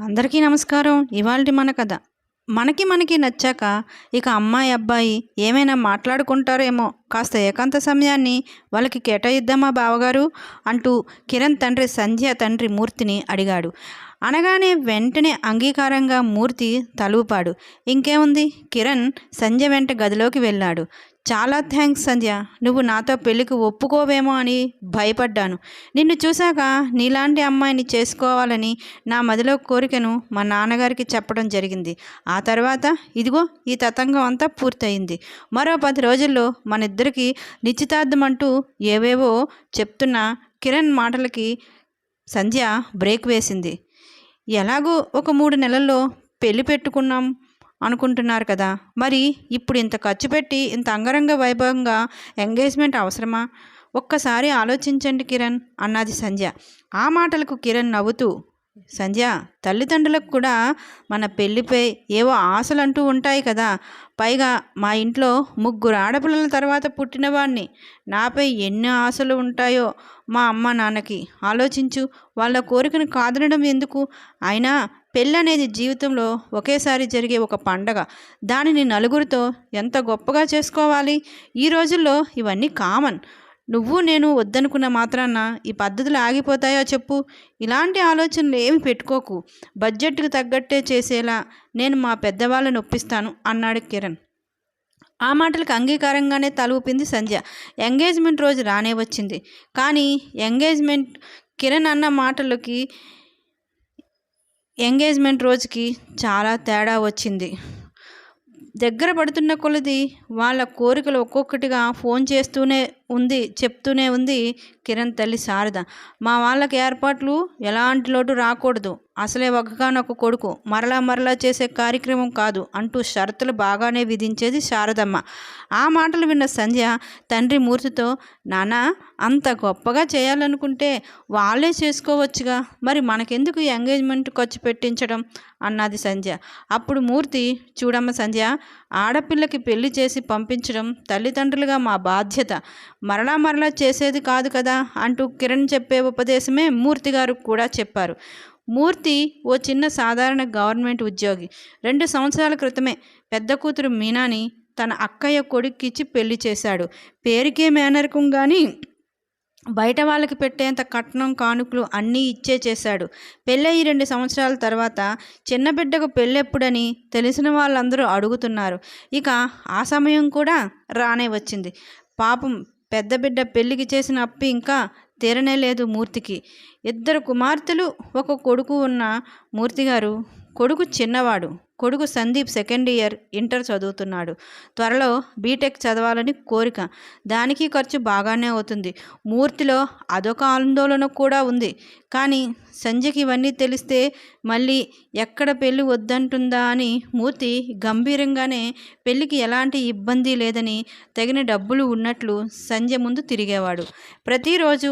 అందరికీ నమస్కారం. ఇవాళ మన కథ. మనకి మనకి నచ్చాక ఇక అమ్మాయి అబ్బాయి ఏమైనా మాట్లాడుకుంటారేమో. కాస్త ఏకాంత సమయాన్ని వాళ్ళకి కేటాయిద్దామా బావగారు? అంటూ కిరణ్ తండ్రి సంధ్య తండ్రి మూర్తిని అడిగాడు. అనగానే వెంటనే అంగీకారంగా మూర్తి తలుపాడు. ఇంకేముంది? కిరణ్ సంధ్య వెంట గదిలోకి వెళ్ళాడు. చాలా థ్యాంక్స్ సంధ్య. నువ్వు నాతో పెళ్ళికి ఒప్పుకోవేమో అని భయపడ్డాను. నిన్ను చూశాక నీలాంటి అమ్మాయిని చేసుకోవాలని నా మదిలో కోరికను మా నాన్నగారికి చెప్పడం జరిగింది. ఆ తర్వాత ఇదిగో ఈ తతంగం అంతా పూర్తయింది. మరో పది రోజుల్లో మన ఇద్దరికి నిశ్చితార్థం అంటూ ఏవేవో చెప్తున్న కిరణ్ మాటలకి సంధ్య బ్రేక్ వేసింది. ఎలాగో ఒక మూడు నెలల్లో పెళ్ళి పెట్టుకున్నాం. అనుకుంటున్నారు కదా. మరి ఇప్పుడు ఇంత ఖర్చు పెట్టి ఇంత అంగరంగ వైభవంగా ఎంగేజ్మెంట్ అవసరమా? ఒక్కసారి ఆలోచించండి కిరణ్ అన్నది సంధ్య. ఆ మాటలకు కిరణ్ నవ్వుతూ సంధ్య తల్లిదండ్రులకు కూడా మన పెళ్ళిపై ఏవో ఆశలు అంటూ ఉంటాయి కదా. పైగా మా ఇంట్లో ముగ్గురు ఆడపిల్లల తర్వాత పుట్టినవాణ్ణి. నాపై ఎన్ని ఆశలు ఉంటాయో మా అమ్మ నాన్నకి ఆలోచించు. వాళ్ళ కోరికను కాదనడం ఎందుకు? అయినా పెళ్ళి అనేది జీవితంలో ఒకేసారి జరిగే ఒక పండగ. దానిని నలుగురితో ఎంత గొప్పగా చేసుకోవాలి? ఈ రోజుల్లో ఇవన్నీ కామన్. నువ్వు నేను వద్దనుకున్న మాత్రాన ఈ పద్ధతులు ఆగిపోతాయో చెప్పు? ఇలాంటి ఆలోచనలు ఏమి పెట్టుకోకు. బడ్జెట్కి తగ్గట్టే చేసేలా నేను మా పెద్దవాళ్ళని ఒప్పిస్తాను అన్నాడు కిరణ్. ఆ మాటలకు అంగీకారంగానే తలూపింది సంధ్య. ఎంగేజ్మెంట్ రోజు రానే వచ్చింది. కానీ ఎంగేజ్మెంట్ కిరణ్ అన్న మాటలకి ఎంగేజ్మెంట్ రోజుకి చాలా తేడా వచ్చింది. దగ్గర పడుతున్న కొలది వాళ్ళ కోరికలు ఒక్కొక్కటిగా ఫోన్ చేస్తూనే ఉంది చెప్తూనే ఉంది కిరణ్ తల్లి శారద. మా వాళ్ళకి ఏర్పాట్లు ఎలాంటి లోటు రాకూడదు. అసలే ఒకగానొక కొడుకు. మరలా మరలా చేసే కార్యక్రమం కాదు అంటూ షరతులు బాగానే విధించేది శారదమ్మ. ఆ మాటలు విన్న సంధ్య తండ్రి మూర్తితో నానా అంత గొప్పగా చేయాలనుకుంటే వాళ్ళే చేసుకోవచ్చుగా. మరి మనకెందుకు ఎంగేజ్మెంట్ ఖర్చు పెట్టించడం? అన్నది సంధ్య. అప్పుడు మూర్తి చూడమ్మ సంధ్య ఆడపిల్లకి పెళ్ళి చేసి పంపించడం తల్లిదండ్రులుగా మా బాధ్యత. మరలా మరలా చేసేది కాదు కదా అంటూ కిరణ్ చెప్పే ఉపదేశమే మూర్తి గారు కూడా చెప్పారు. మూర్తి ఓ చిన్న సాధారణ గవర్నమెంట్ ఉద్యోగి. రెండు సంవత్సరాల క్రితమే పెద్ద కూతురు మీనాని తన అక్కయ్య కొడుక్కిచ్చి పెళ్ళి చేశాడు. పేరుకే మేనరకం కానీ బయట వాళ్ళకి పెట్టేంత కట్నం కానుకలు అన్నీ ఇచ్చే చేశాడు. పెళ్ళయి రెండు సంవత్సరాల తర్వాత చిన్న బిడ్డకు పెళ్ళెప్పుడని తెలిసిన వాళ్ళందరూ అడుగుతున్నారు. ఇక ఆ సమయం కూడా రానే వచ్చింది. పాపం పెద్ద బిడ్డ పెళ్ళికి చేసిన అప్పు ఇంకా తీరనే లేదు మూర్తికి. ఇద్దరు కుమార్తెలు ఒక కొడుకు ఉన్న మూర్తి గారు కొడుకు చిన్నవాడు. కొడుకు సందీప్ సెకండ్ ఇయర్ ఇంటర్ చదువుతున్నాడు. త్వరలో బీటెక్ చదవాలని కోరిక. దానికి ఖర్చు బాగానే అవుతుంది. మూర్తిలో అదొక ఆందోళన కూడా ఉంది. కానీ సంజయ్కి ఇవన్నీ తెలిస్తే మళ్ళీ ఎక్కడ పెళ్ళి వద్దంటుందా అని మూర్తి గంభీరంగానే పెళ్ళికి ఎలాంటి ఇబ్బంది లేదని తగిన డబ్బులు ఉన్నట్లు సంజయ్ ముందు తిరిగేవాడు. ప్రతిరోజు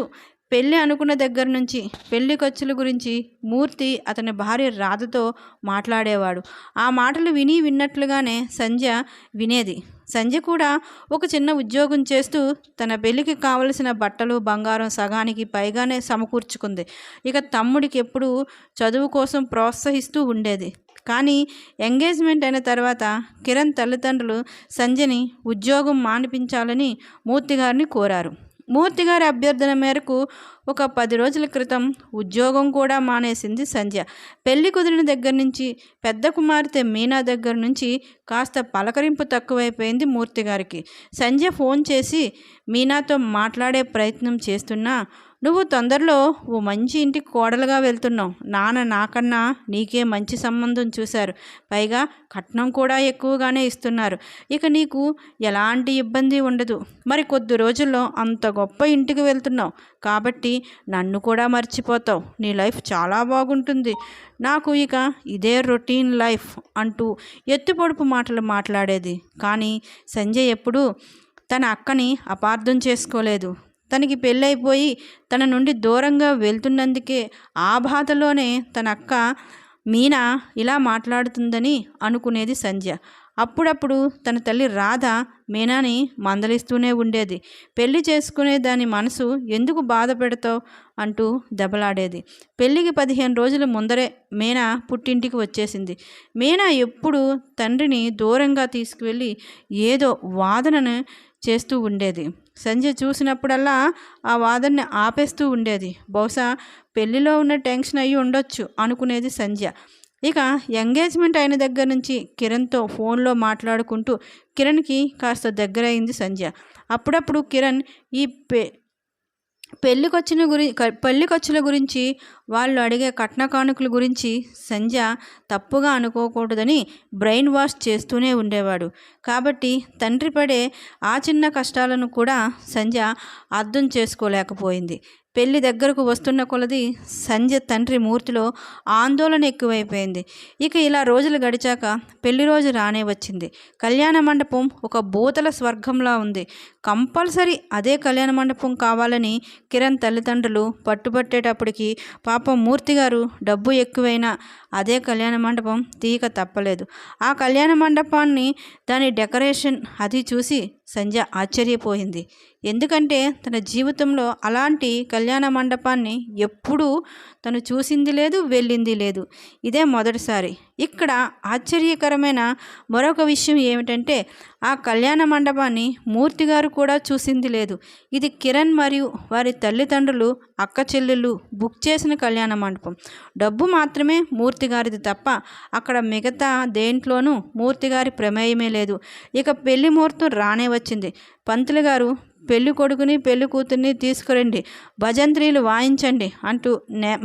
పెళ్ళి అనుకున్న దగ్గర నుంచి పెళ్ళి ఖర్చుల గురించి మూర్తి అతని భార్య రాధతో మాట్లాడేవాడు. ఆ మాటలు విని విన్నట్లుగానే సంధ్య వినేది. సంధ్య కూడా ఒక చిన్న ఉద్యోగం చేస్తూ తన పెళ్ళికి కావలసిన బట్టలు బంగారం సగానికి పైగానే సమకూర్చుకుంది. ఇక తమ్ముడికి ఎప్పుడూ చదువు కోసం ప్రోత్సహిస్తూ ఉండేది. కానీ ఎంగేజ్మెంట్ అయిన తర్వాత కిరణ్ తల్లిదండ్రులు సంధ్యని ఉద్యోగం మానిపించాలని మూర్తి గారిని కోరారు. మూర్తి గారి అభ్యర్థన మేరకు ఒక పది రోజుల క్రితం ఉద్యోగం కూడా మానేసింది సంధ్య. పెళ్ళి కుదిరిన దగ్గర నుంచి పెద్ద కుమార్తె మీనా దగ్గర నుంచి కాస్త పలకరింపు తక్కువైపోయింది మూర్తి గారికి. సంధ్య ఫోన్ చేసి మీనాతో మాట్లాడే ప్రయత్నం చేస్తున్నా నువ్వు తొందరలో ఓ మంచి ఇంటికి కోడలుగా వెళ్తున్నావు. నాన్న నాకన్నా నీకే మంచి సంబంధం చూశారు. పైగా కట్నం కూడా ఎక్కువగానే ఇస్తున్నారు. ఇక నీకు ఎలాంటి ఇబ్బంది ఉండదు. మరి కొద్ది రోజుల్లో అంత గొప్ప ఇంటికి వెళ్తున్నావు. కాబట్టి నన్ను కూడా మర్చిపోతావు. నీ లైఫ్ చాలా బాగుంటుంది. నాకు ఇక ఇదే రొటీన్ లైఫ్ అంటూ ఎత్తుపొడుపు మాటలు మాట్లాడేది. కానీ సంజయ్ ఎప్పుడూ తన అక్కని అపార్థం చేసుకోలేదు. తనకి పెళ్ళైపోయి తన నుండి దూరంగా వెళ్తున్నందుకే ఆ బాధలోనే తన అక్క మీనా ఇలా మాట్లాడుతుందని అనుకునేది సంధ్య. అప్పుడప్పుడు తన తల్లి రాధ మీనాని మందలిస్తూనే ఉండేది. పెళ్ళి చేసుకునే దాని మనసు ఎందుకు బాధ పెడతావు? అంటూ దెబ్బలాడేది. పెళ్ళికి పదిహేను రోజుల ముందరే మీనా పుట్టింటికి వచ్చేసింది. మీనా ఎప్పుడు తండ్రిని దూరంగా తీసుకువెళ్ళి ఏదో వాదనను చేస్తూ ఉండేది. సంజయ్ చూసినప్పుడల్లా ఆ వాదనని ఆపేస్తూ ఉండేది. బహుశా పెళ్ళిలో ఉన్న టెన్షన్ అయ్యి ఉండొచ్చు అనుకునేది సంధ్య. ఇక ఎంగేజ్మెంట్ అయిన దగ్గర నుంచి కిరణ్తో ఫోన్లో మాట్లాడుకుంటూ కిరణ్కి కాస్త దగ్గరైంది సంధ్య. అప్పుడప్పుడు కిరణ్ ఈ పె పెళ్ళికొచ్చిన గురి పెళ్ళికొచ్చుల గురించి వాళ్ళు అడిగే కట్న కానుకల గురించి సంధ్య తప్పుగా అనుకోకూడదని బ్రెయిన్ వాష్ చేస్తూనే ఉండేవాడు. కాబట్టి తండ్రి పడే ఆ చిన్న కష్టాలను కూడా సంధ్య అర్థం చేసుకోలేకపోయింది. పెళ్ళి దగ్గరకు వస్తున్న కొలది సంజయ్ తండ్రి మూర్తిలో ఆందోళన ఎక్కువైపోయింది. ఇక ఇలా రోజులు గడిచాక పెళ్ళి రోజు రానే వచ్చింది. కళ్యాణ మండపం ఒక బూతల స్వర్గంలా ఉంది. కంపల్సరీ అదే కళ్యాణ మండపం కావాలని కిరణ్ తల్లిదండ్రులు పట్టుబట్టేటప్పటికి పాపం మూర్తి గారు డబ్బు ఎక్కువైనా అదే కళ్యాణ మండపం తీయక తప్పలేదు. ఆ కళ్యాణ మండపాన్ని దాని డెకరేషన్ అది చూసి సంజ ఆశ్చర్యపోయింది. ఎందుకంటే తన జీవితంలో అలాంటి కళ్యాణ మండపాన్ని ఎప్పుడూ తను చూసింది లేదు వెళ్ళింది లేదు. ఇదే మొదటిసారి. ఇక్కడ ఆశ్చర్యకరమైన మరొక విషయం ఏమిటంటే ఆ కళ్యాణ మండపాన్ని మూర్తి గారు కూడా చూసింది లేదు. ఇది కిరణ్ మరియు వారి తల్లిదండ్రులు అక్క చెల్లెళ్ళు బుక్ చేసిన కళ్యాణ మండపం. డబ్బు మాత్రమే మూర్తి గారిది తప్ప అక్కడ మిగతా దేంట్లోనూ మూర్తి గారి ప్రమేయమే లేదు. ఇక పెళ్ళి ముహూర్తం రానే వచ్చింది. పంతులు గారు పెళ్ళి కొడుకుని పెళ్ళి కూతుర్ని తీసుకురండి. భజంత్రీలు వాయించండి అంటూ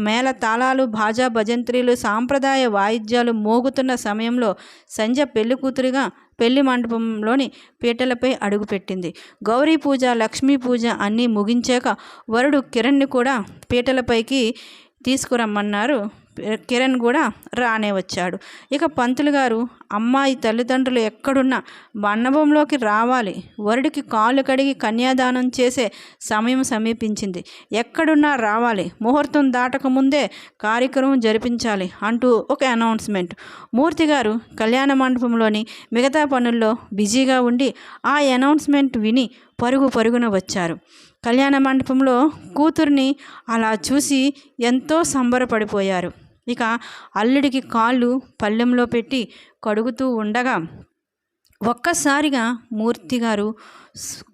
మేళ తాళాలు భాజా భజంత్రీలు సాంప్రదాయ వాయిద్యాలు మోగుతున్న సమయంలో సంజ పెళ్ళి కూతురిగా పెళ్ళి మండపంలోని పీటలపై అడుగుపెట్టింది గౌరీ పూజ లక్ష్మీ పూజ అన్నీ ముగించాక వరుడు కిరణ్ని కూడా పీటలపైకి తీసుకురమ్మన్నారు కిరణ్ కూడా రానే వచ్చాడు. ఇక పంతులు గారు అమ్మాయి తల్లిదండ్రులు ఎక్కడున్నా మండపంలోకి రావాలి. వరుడికి కాళ్ళు కడిగి కన్యాదానం చేసే సమయం సమీపించింది. ఎక్కడున్నా రావాలి. ముహూర్తం దాటక ముందే కార్యక్రమం జరిపించాలి అంటూ ఒక అనౌన్స్మెంట్. మూర్తి గారు కళ్యాణ మండపంలోని మిగతా పనుల్లో బిజీగా ఉండి ఆ అనౌన్స్మెంట్ విని పరుగు పరుగున వచ్చారు. కళ్యాణ మండపంలో కూతుర్ని అలా చూసి ఎంతో సంబరపడిపోయారు. ఇక అల్లుడికి కాళ్ళు పళ్ళెంలో పెట్టి కడుగుతూ ఉండగా ఒక్కసారిగా మూర్తి గారు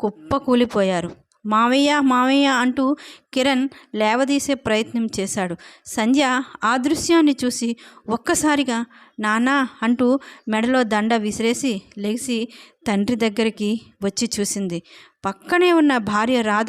కుప్ప కూలిపోయారు. మావయ్య మావయ్య అంటూ కిరణ్ లేవదీసే ప్రయత్నం చేశాడు. సంధ్య ఆ దృశ్యాన్ని చూసి ఒక్కసారిగా నానా అంటూ మెడలో దండ విసిరేసి లెగిసి తండ్రి దగ్గరికి వచ్చి చూసింది. పక్కనే ఉన్న భార్య రాధ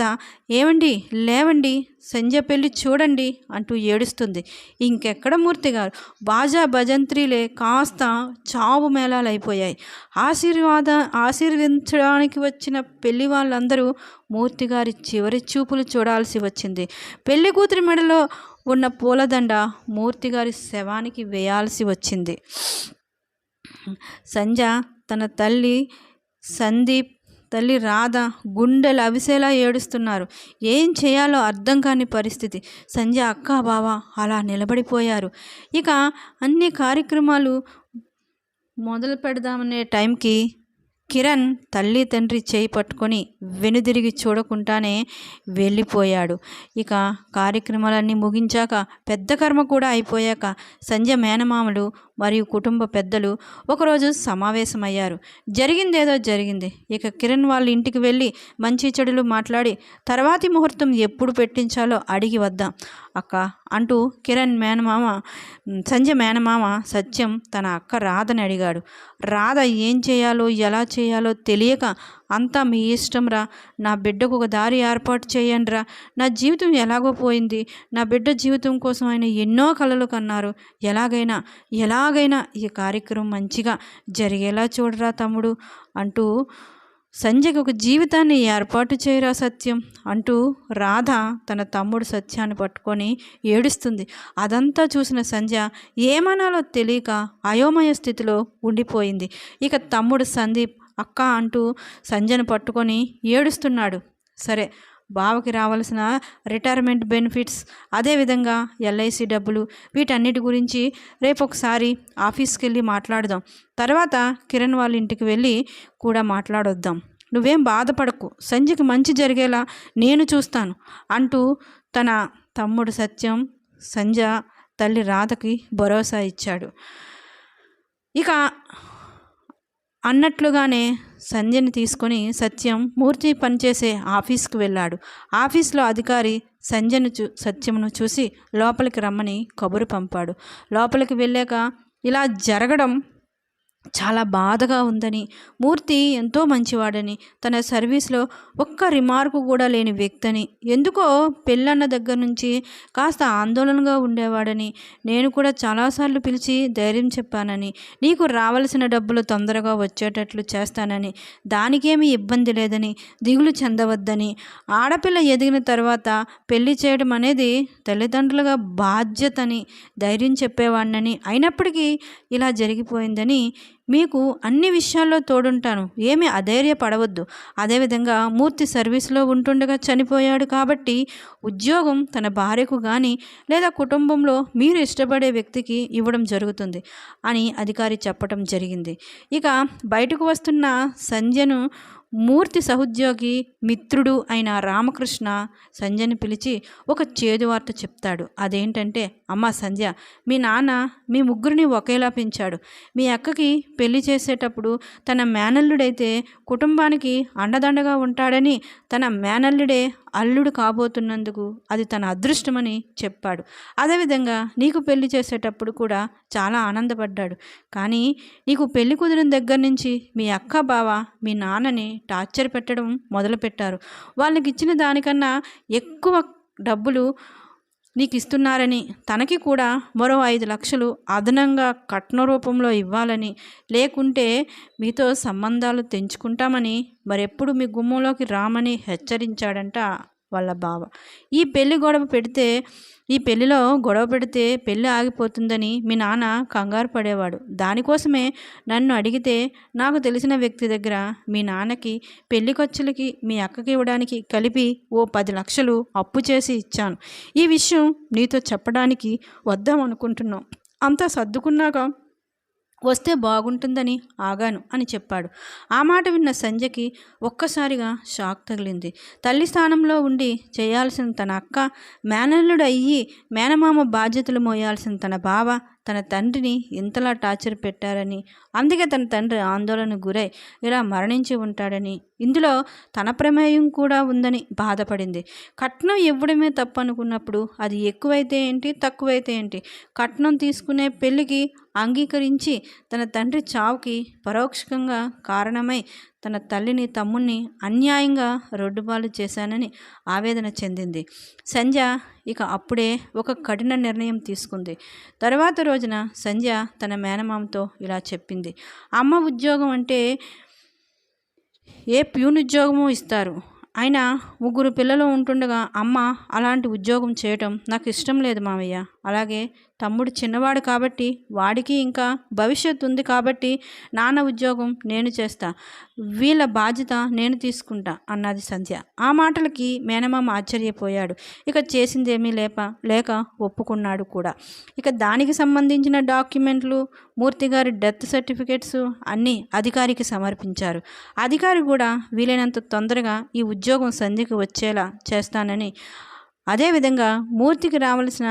ఏమండి లేవండి. సంజ పెళ్ళి చూడండి అంటూ ఏడుస్తుంది. ఇంకెక్కడ మూర్తి గారు? బాజా భజంత్రీలే కాస్త చావు మేళాలైపోయాయి. ఆశీర్వాద ఆశీర్వించడానికి వచ్చిన పెళ్ళి వాళ్ళందరూ మూర్తి గారి చివరి చూపులు చూడాల్సి వచ్చింది. పెళ్ళి కూతురి మెడలో ఉన్న పూలదండ మూర్తిగారి శవానికి వేయాల్సి వచ్చింది. సంజ తన తల్లి సందీప్ తల్లి రాధ గుండెలు అవిసేలా ఏడుస్తున్నారు. ఏం చేయాలో అర్థం కాని పరిస్థితి. సంజయ్ అక్క బావ అలా నిలబడిపోయారు. ఇక అన్ని కార్యక్రమాలు మొదలు పెడదామనే టైంకి కిరణ్ తల్లి తండ్రి చేయి పట్టుకొని వెనుదిరిగి చూడకుండానే వెళ్ళిపోయాడు. ఇక కార్యక్రమాలన్నీ ముగించాక పెద్ద కర్మ కూడా అయిపోయాక సంజ మేనమామలు మరియు కుటుంబ పెద్దలు ఒకరోజు సమావేశమయ్యారు. జరిగిందేదో జరిగింది. ఇక కిరణ్ వాళ్ళ ఇంటికి వెళ్ళి మంచి చెడులు మాట్లాడి తర్వాతి ముహూర్తం ఎప్పుడు పెట్టించాలో అడిగి వద్దాం. అక్క అంటూ కిరణ్ మేనమామ సంజ మేనమామ సత్యం తన అక్క రాధని అడిగాడు. రాధ ఏం చేయాలో ఎలా చేయాలో తెలియక అంతా మీ ఇష్టంరా. నా బిడ్డకు ఒక దారి ఏర్పాటు చేయండి రా నా జీవితం ఎలాగో పోయింది. నా బిడ్డ జీవితం కోసం ఆయన ఎన్నో కళలు కన్నారు. ఎలాగైనా ఎలాగైనా ఈ కార్యక్రమం మంచిగా జరిగేలా చూడరా తమ్ముడు అంటూ సంజయ్కి ఒక జీవితాన్ని ఏర్పాటు చేయరా సత్యం అంటూ రాధ తన తమ్ముడు సత్యాన్ని పట్టుకొని ఏడుస్తుంది. అదంతా చూసిన సంధ్య ఏమనాలో తెలియక అయోమయ స్థితిలో ఉండిపోయింది. ఇక తమ్ముడు సందీప్ అక్క అంటూ సంజను పట్టుకొని ఏడుస్తున్నాడు. సరే బావకి రావాల్సిన రిటైర్మెంట్ బెనిఫిట్స్ అదేవిధంగా ఎల్ఐసి డబ్బులు వీటన్నిటి గురించి రేపు ఒకసారి ఆఫీస్కి వెళ్ళి మాట్లాడదాం. తర్వాత కిరణ్ వాళ్ళ ఇంటికి వెళ్ళి కూడా మాట్లాడొద్దాం. నువ్వేం బాధపడకు సంజయ్కి మంచి జరిగేలా నేను చూస్తాను అంటూ తన తమ్ముడు సత్యం సంజ తల్లి రాధకి భరోసా ఇచ్చాడు. ఇక అన్నట్లుగానే సంధ్యని తీసుకొని సత్యం మూర్తి పనిచేసే ఆఫీస్కి వెళ్ళాడు. ఆఫీస్లో అధికారి సంధ్యను చూ సత్యమును చూసి లోపలికి రమ్మని కబురు పంపాడు. లోపలికి వెళ్ళాక ఇలా జరగడం చాలా బాధగా ఉందని మూర్తి ఎంతో మంచివాడని తన సర్వీస్లో ఒక్క రిమార్కు కూడా లేని వ్యక్తిని. ఎందుకో పెళ్ళన్న దగ్గర నుంచి కాస్త ఆందోళనగా ఉండేవాడని నేను కూడా చాలాసార్లు పిలిచి ధైర్యం చెప్పానని నీకు రావలసిన డబ్బులు తొందరగా వచ్చేటట్లు చేస్తానని దానికేమీ ఇబ్బంది లేదని దిగులు చెందవద్దని ఆడపిల్ల ఎదిగిన తర్వాత పెళ్ళి చేయడం అనేది తల్లిదండ్రులుగా బాధ్యతని ధైర్యం చెప్పేవాడినని అయినప్పటికీ ఇలా జరిగిపోయిందని మీకు అన్ని విషయాల్లో తోడుంటాను. ఏమీ అధైర్యపడవద్దు. అదేవిధంగా మూర్తి సర్వీస్లో ఉంటుండగా చనిపోయాడు కాబట్టి ఉద్యోగం తన భార్యకు కానీ లేదా కుటుంబంలో మీరు ఇష్టపడే వ్యక్తికి ఇవ్వడం జరుగుతుంది అని అధికారి చెప్పడం జరిగింది. ఇక బయటకు వస్తున్న సంధ్యను మూర్తి సహోద్యోగి మిత్రుడు అయిన రామకృష్ణ సంజయ్ని పిలిచి ఒక చేదు వార్త చెప్తాడు. అదేంటంటే అమ్మ సంధ్య మీ నాన్న మీ ముగ్గురిని ఒకేలా పెంచాడు. మీ అక్కకి పెళ్ళి చేసేటప్పుడు తన మేనల్లుడైతే కుటుంబానికి అండదండగా ఉంటాడని తన మేనల్లుడే అల్లుడు కాబోతున్నందుకు అది తన అదృష్టమని చెప్పాడు. అదేవిధంగా నీకు పెళ్ళి చేసేటప్పుడు కూడా చాలా ఆనందపడ్డాడు. కానీ నీకు పెళ్ళి కుదిరిన దగ్గర నుంచి మీ అక్క బావ మీ నాన్నని టార్చర్ పెట్టడం మొదలుపెట్టారు. వాళ్ళకి ఇచ్చిన దానికన్నా ఎక్కువ డబ్బులు నీకు ఇస్తున్నారని తనకి కూడా మరో ఐదు లక్షలు అదనంగా కట్న రూపంలో ఇవ్వాలని లేకుంటే మీతో సంబంధాలు తెంచుకుంటామని మరెప్పుడు మీ గుమ్మంలోకి రామని హెచ్చరించాడంట. వాళ్ళ బావ. ఈ పెళ్ళి గొడవ పెడితే ఈ పెళ్ళిలో గొడవ పెడితే పెళ్ళి ఆగిపోతుందని మీ నాన్న కంగారు పడేవాడు. దానికోసమే నన్ను అడిగితే నాకు తెలిసిన వ్యక్తి దగ్గర మీ నాన్నకి పెళ్ళి ఖర్చులకి మీ అక్కకి ఇవ్వడానికి కలిపి ఓ పది లక్షలు అప్పు చేసి ఇచ్చాను. ఈ విషయం నీతో చెప్పడానికి వద్దాం అనుకుంటున్నాం. అంతా సర్దుకున్నాక వస్తే బాగుంటుందని ఆగాను అని చెప్పాడు. ఆ మాట విన్న సంజయ్కి ఒక్కసారిగా షాక్ తగిలింది. తల్లి స్థానంలో ఉండి చేయాల్సిన తన అక్క మేనల్లుడు అయ్యి మేనమామ బాధ్యతలు మోయాల్సిన తన బావ తన తండ్రిని ఇంతలా టార్చర్ పెట్టారని అందుకే తన తండ్రి ఆందోళన గురై ఇలా మరణించి ఉంటాడని ఇందులో తన ప్రమేయం కూడా ఉందని బాధపడింది. కట్నం ఇవ్వడమే తప్పు అనుకున్నప్పుడు అది ఎక్కువైతే ఏంటి తక్కువైతే ఏంటి? కట్నం తీసుకునే పెళ్ళికి అంగీకరించి తన తండ్రి చావుకి పరోక్షంగా కారణమై తన తల్లిని తమ్ముణ్ణి అన్యాయంగా రొడ్డుబాలు చేశానని ఆవేదన చెందింది. సంధ్య ఇక అప్పుడే ఒక కఠిన నిర్ణయం తీసుకుంది. తర్వాత రోజున సంధ్య తన మేనమామతో ఇలా చెప్పింది. అమ్మ ఉద్యోగం అంటే ఏ ప్యూన్ ఉద్యోగమో ఇస్తారు. ఆయన ముగ్గురు పిల్లలు ఉంటుండగా అమ్మ అలాంటి ఉద్యోగం చేయటం నాకు ఇష్టం లేదు మామయ్య అలాగే తమ్ముడు చిన్నవాడు కాబట్టి వాడికి ఇంకా భవిష్యత్తు ఉంది కాబట్టి నాన్న ఉద్యోగం నేను చేస్తా వీళ్ళ బాధ్యత నేను తీసుకుంటా అన్నది సంధ్య. ఆ మాటలకి మేనమామ ఆశ్చర్యపోయాడు. ఇక చేసిందేమీ లేప లేక ఒప్పుకున్నాడు కూడా. ఇక దానికి సంబంధించిన డాక్యుమెంట్లు మూర్తి గారి డెత్ సర్టిఫికేట్స్ అన్నీ అధికారికి సమర్పించారు. అధికారి కూడా వీలైనంత తొందరగా ఈ ఉద్యోగం సంధ్యకి వచ్చేలా చేస్తానని అదేవిధంగా మూర్తికి రావాల్సిన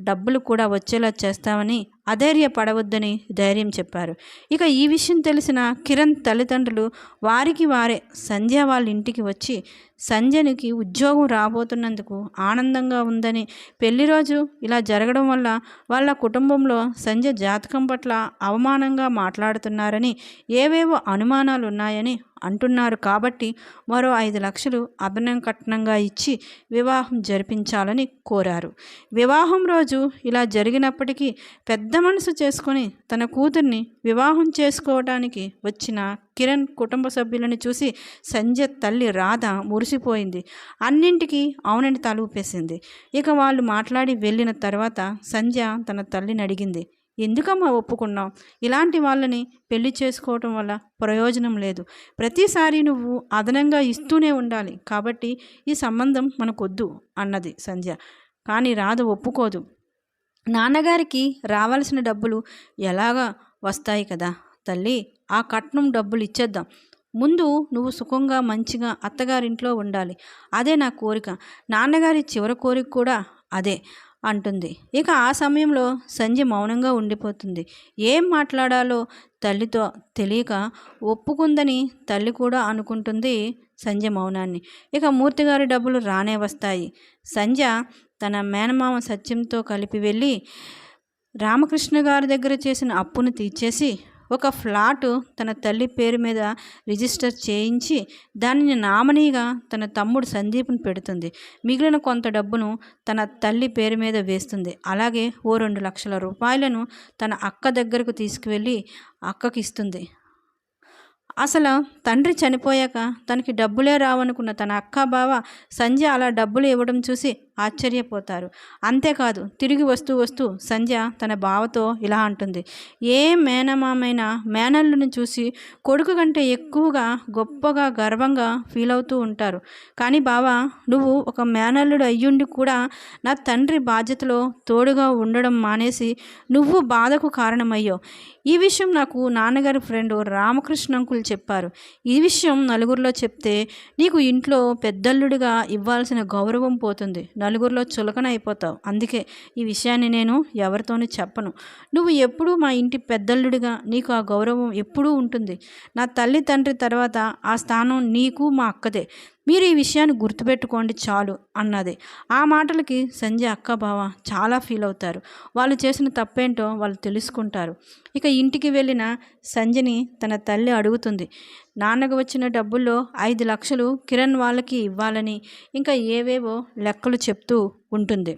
డబ్బులు కూడా వచ్చేలా చేస్తామని అధైర్యపడవద్దని ధైర్యం చెప్పారు. ఇక ఈ విషయం తెలిసిన కిరణ్ తల్లిదండ్రులు వారికి వారే సంధ్య వాళ్ళ ఇంటికి వచ్చి సంధ్యనికి ఉద్యోగం రాబోతున్నందుకు ఆనందంగా ఉందని పెళ్ళి రోజు ఇలా జరగడం వల్ల వాళ్ళ కుటుంబంలో సంధ్య జాతకం పట్ల అవమానంగా మాట్లాడుతున్నారని ఏవేవో అనుమానాలు ఉన్నాయని అంటున్నారు. కాబట్టి మరో ఐదు లక్షలు అదనం కట్నంగా ఇచ్చి వివాహం జరిపించాలని కోరారు. వివాహం రోజు ఇలా జరిగినప్పటికీ పెద్ద మనసు చేసుకొని తన కూతుర్ని వివాహం చేసుకోవడానికి వచ్చిన కిరణ్ కుటుంబ సభ్యులను చూసి సంజయ్ తల్లి రాధ మురిసిపోయింది. అన్నింటికీ అవునని తలూపేసింది. ఇక వాళ్ళు మాట్లాడి వెళ్ళిన తర్వాత సంధ్య తన తల్లిని అడిగింది. ఎందుకమ్మా ఒప్పుకున్నావు? ఇలాంటి వాళ్ళని పెళ్ళి చేసుకోవటం వల్ల ప్రయోజనం లేదు. ప్రతిసారి నువ్వు అదనంగా ఇస్తూనే ఉండాలి. కాబట్టి ఈ సంబంధం మనకొద్దు అన్నది సంధ్య. కానీ రాధ ఒప్పుకోదు. నాన్నగారికి రావాల్సిన డబ్బులు ఎలాగా వస్తాయి కదా? తల్లి ఆ కట్నం డబ్బులు ఇచ్చేద్దాం. ముందు నువ్వు సుఖంగా మంచిగా అత్తగారింట్లో ఉండాలి. అదే నా కోరిక. నాన్నగారి చివరి కోరిక కూడా అదే. అంటుంది. ఇక ఆ సమయంలో సంజయ్ మౌనంగా ఉండిపోతుంది. ఏం మాట్లాడాలో తల్లితో తెలియక ఒప్పుకుందని తల్లి కూడా అనుకుంటుంది సంజయ్ మౌనాన్ని. ఇక మూర్తిగారి డబ్బులు రానే వస్తాయి. సంజ తన మేనమామ సత్యంతో కలిపి వెళ్ళి రామకృష్ణ గారి దగ్గర చేసిన అప్పును తీర్చేసి ఒక ఫ్లాటు తన తల్లి పేరు మీద రిజిస్టర్ చేయించి దానిని నామనీగా తన తమ్ముడు సందీప్ను పెడుతుంది. మిగిలిన కొంత డబ్బును తన తల్లి పేరు మీద వేస్తుంది. అలాగే ఓ రెండు లక్షల రూపాయలను తన అక్క దగ్గరకు తీసుకువెళ్ళి అక్కకి ఇస్తుంది అసలు తండ్రి చనిపోయాక తనకి డబ్బులే రావనుకున్న తన అక్క బావ సంధ్య అలా డబ్బులు ఇవ్వడం చూసి ఆశ్చర్యపోతారు. అంతేకాదు తిరిగి వస్తూ వస్తూ సంధ్య తన బావతో ఇలా అంటుంది. ఏ మేనమామైన మేనల్లుని చూసి కొడుకు కంటే ఎక్కువగా గొప్పగా గర్వంగా ఫీల్ అవుతూ ఉంటారు. కానీ బావ నువ్వు ఒక మేనల్లుడు అయ్యుండి కూడా నా తండ్రి బాధ్యతలో తోడుగా ఉండడం మానేసి నువ్వు బాధకు కారణమయ్యో. ఈ విషయం నాకు నాన్నగారి ఫ్రెండ్ రామకృష్ణ అంకుల్ చెప్పారు. ఈ విషయం నలుగురిలో చెప్తే నీకు ఇంట్లో పెద్దల్లుడిగా ఇవ్వాల్సిన గౌరవం పోతుంది. నలుగురిలో చులకన అయిపోతావు. అందుకే ఈ విషయాన్ని నేను ఎవరితోనూ చెప్పను. నువ్వు ఎప్పుడూ మా ఇంటి పెద్దల్లుడిగా నీకు ఆ గౌరవం ఎప్పుడూ ఉంటుంది. నా తల్లి తండ్రి తర్వాత ఆ స్థానం నీకు మా అక్కదే. మీరు ఈ విషయాన్ని గుర్తుపెట్టుకోండి చాలు అన్నది. ఆ మాటలకి సంజయ్ అక్క బావ చాలా ఫీల్ అవుతారు. వాళ్ళు చేసిన తప్పేంటో వాళ్ళు తెలుసుకుంటారు. ఇక ఇంటికి వెళ్ళిన సంజని తన తల్లి అడుగుతుంది నాన్నకు వచ్చిన డబ్బుల్లో ఐదు లక్షలు కిరణ్ వాళ్ళకి ఇవ్వాలని ఇంకా ఏవేవో లెక్కలు చెప్తూ ఉంటుంది.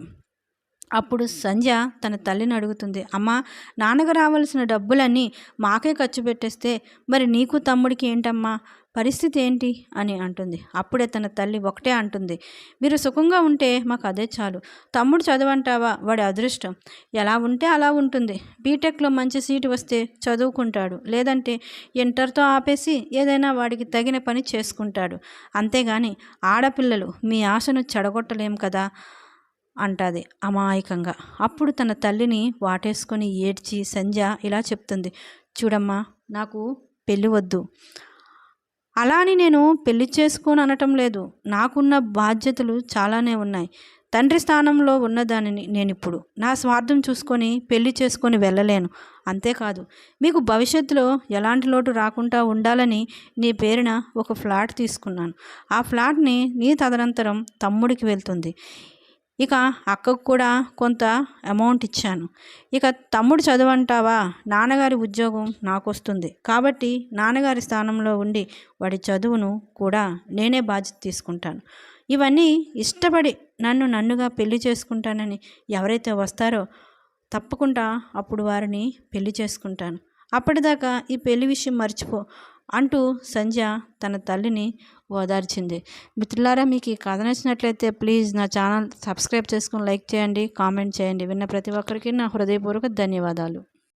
అప్పుడు సంధ్య తన తల్లిని అడుగుతుంది అమ్మా నాన్నకు రావాల్సిన డబ్బులన్నీ మాకే ఖర్చు పెట్టేస్తే మరి నీకు తమ్ముడికి ఏంటమ్మా? పరిస్థితి ఏంటి? అని అంటుంది. అప్పుడే తన తల్లి ఒకటే అంటుంది మీరు సుఖంగా ఉంటే మాకు అదే చాలు. తమ్ముడు చదవంటావా? వాడి అదృష్టం. ఎలా ఉంటే అలా ఉంటుంది. బీటెక్లో మంచి సీటు వస్తే చదువుకుంటాడు. లేదంటే ఇంటర్తో ఆపేసి ఏదైనా వాడికి తగిన పని చేసుకుంటాడు. అంతేగాని ఆడపిల్లలు మీ ఆశను చెడగొట్టలేం కదా? అంటాది అమాయకంగా. అప్పుడు తన తల్లిని వాటేసుకొని ఏడ్చి సంధ్య ఇలా చెప్తుంది చూడమ్మా నాకు పెళ్ళి వద్దు. అలా అని నేను పెళ్ళి చేసుకొని అనటం లేదు. నాకున్న బాధ్యతలు చాలానే ఉన్నాయి. తండ్రి స్థానంలో ఉన్నదానిని నేను ఇప్పుడు నా స్వార్థం చూసుకొని పెళ్ళి చేసుకొని వెళ్ళలేను. అంతేకాదు మీకు భవిష్యత్తులో ఎలాంటి లోటు రాకుండా ఉండాలని నీ పేరున ఒక ఫ్లాట్ తీసుకున్నాను. ఆ ఫ్లాట్ని నీ తదనంతరం తమ్ముడికి వెళ్తుంది. ఇక అక్కకు కూడా కొంత అమౌంట్ ఇచ్చాను. ఇక తమ్ముడు చదువంటావా? నాన్నగారి ఉద్యోగం నాకు వస్తుంది కాబట్టి నాన్నగారి స్థానంలో ఉండి వాడి చదువును కూడా నేనే బాధ్యత తీసుకుంటాను. ఇవన్నీ ఇష్టపడి నన్ను నన్నుగా పెళ్ళి చేసుకుంటానని ఎవరైతే వస్తారో తప్పకుండా అప్పుడు వారిని పెళ్ళి చేసుకుంటాను. అప్పటిదాకా ఈ పెళ్ళి విషయం మర్చిపో అంటూ సంధ్య తన తల్లిని ఓదార్చింది. మిత్రులారా మీకు ఈ కథ నచ్చినట్లయితే ప్లీజ్ నా ఛానల్ సబ్స్క్రైబ్ చేసుకుని లైక్ చేయండి కామెంట్ చేయండి. విన్న ప్రతి ఒక్కరికి నా హృదయపూర్వక ధన్యవాదాలు.